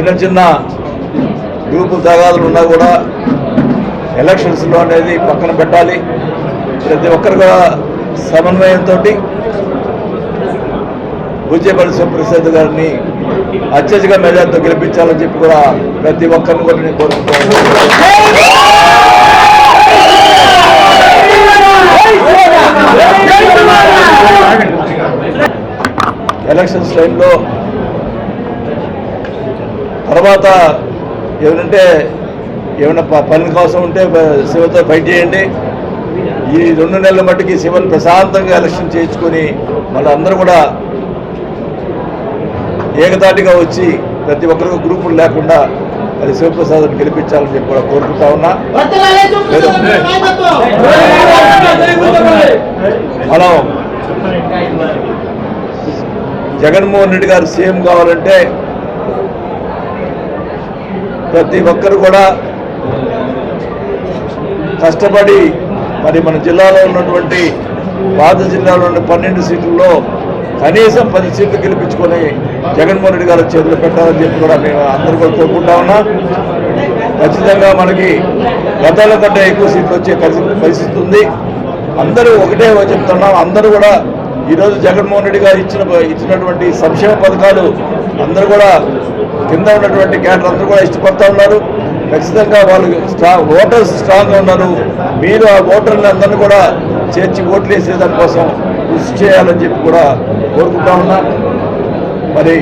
చిన్న చిన్న గ్రూపు తగాదులు ఉన్నా కూడా ఎలక్షన్స్లో అనేది పక్కన పెట్టాలి ప్రతి ఒక్కరు కూడా సమన్వయంతో బుజ్జేపల్లి శివప్రసాద్ గారిని అత్యధిక మెజార్టీతో గెలిపించాలని చెప్పి కూడా ప్రతి ఒక్కరిని కూడా నేను కోరుకుంటున్నాను ఎలక్షన్స్ టైంలో తర్వాత ఏమంటే ఏమైనా పని కోసం ఉంటే శివతో ఫైట్ చేయండి. ఈ రెండు నెలల మట్టుకి శివన్ ప్రశాంతంగా ఎలక్షన్ చేయించుకొని మళ్ళీ అందరూ కూడా ఏకతాటిగా వచ్చి ప్రతి ఒక్కరికి గ్రూపులు లేకుండా అది శివప్రసాద్ని గెలిపించాలని చెప్పి కూడా కోరుకుంటా ఉన్నా. మనం జగన్మోహన్ రెడ్డి గారు సీఎం కావాలంటే ప్రతి ఒక్కరు కూడా కష్టపడి మరి మన జిల్లాలో ఉన్నటువంటి పాత జిల్లాలో ఉన్న పన్నెండు సీట్లలో కనీసం పది సీట్లు గెలిపించుకొని జగన్మోహన్ రెడ్డి గారు చేతులు పెట్టాలని చెప్పి కూడా మేము అందరూ కూడా కోరుకుంటా ఉన్నాం. ఖచ్చితంగా మనకి గతంలో కంటే ఎక్కువ సీట్లు వచ్చే పరిస్థితి పరిస్థితి ఉంది. అందరూ ఒకటే చెప్తున్నాం. అందరూ కూడా ఈరోజు జగన్మోహన్ రెడ్డి గారు ఇచ్చిన ఇచ్చినటువంటి సంక్షేమ పథకాలు అందరూ కూడా కింద ఉన్నటువంటి క్యాడర్ అందరూ కూడా ఇష్టపడతా ఉన్నారు. ఖచ్చితంగా వాళ్ళు స్ట్రాంగ్ ఓటర్స్ స్ట్రాంగ్గా ఉన్నారు. మీరు ఆ ఓటర్ని అందరినీ కూడా చేర్చి ఓట్లు వేసే దానికోసం కృషి చేయాలని చెప్పి కూడా కోరుకుంటా ఉన్నా. మరి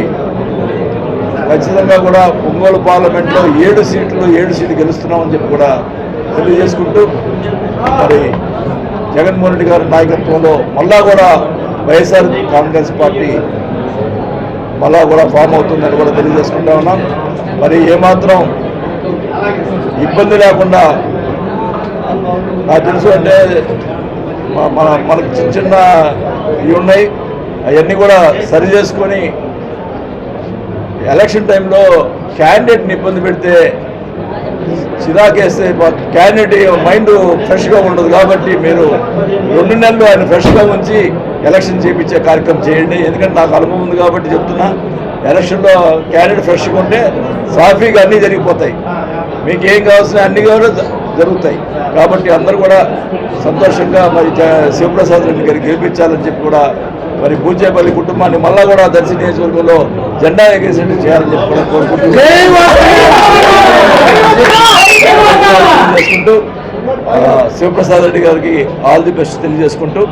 ఖచ్చితంగా కూడా ఒంగోలు పార్లమెంట్లో ఏడు సీట్లు ఏడు సీట్లు గెలుస్తున్నామని చెప్పి కూడా తెలియజేసుకుంటూ మరి జగన్మోహన్ రెడ్డి గారి నాయకత్వంలో మళ్ళా కూడా వైఎస్ఆర్ కాంగ్రెస్ పార్టీ మళ్ళా కూడా ఫామ్ అవుతుందని కూడా తెలియజేసుకుంటా ఉన్నాం. మరి ఏమాత్రం ఇబ్బంది లేకుండా నాకు తెలుసు అంటే మన మనకు చిన్న చిన్న ఇవి ఉన్నాయి. అవన్నీ కూడా సరి చేసుకొని ఎలక్షన్ టైంలో క్యాండిడేట్ని ఇబ్బంది పెడితే చిరాకేస్తే క్యాండిడేట్ మైండ్ ఫ్రెష్గా ఉండదు కాబట్టి మీరు రెండు నెలలు ఆయన ఫ్రెష్గా ఉంచి ఎలక్షన్ చేయించే కార్యక్రమం చేయండి. ఎందుకంటే నాకు అనుభవం ఉంది కాబట్టి చెప్తున్నా. ఎలక్షన్లో క్యాండిడేట్ ఫ్రెష్గా ఉంటే సాఫీగా అన్నీ జరిగిపోతాయి. మీకు ఏం కావాల్సిన అన్ని కూడా జరుగుతాయి. కాబట్టి అందరూ కూడా సంతోషంగా మరి జ- శివప్రసాద్ రెడ్డి గారికి గెలిపించాలని చెప్పి కూడా మరి పూజేపల్లి కుటుంబాన్ని మళ్ళా కూడా దర్శి నియోజకవర్గంలో జెండా ఎగేసేట్టు చేయాలని చెప్పి కూడా కోరుకుంటున్నాను చేసుకుంటూ ఆ, శివప్రసాద్ రెడ్డి గారికి ఆల్ ది బెస్ట్ తెలియజేసుకుంటూ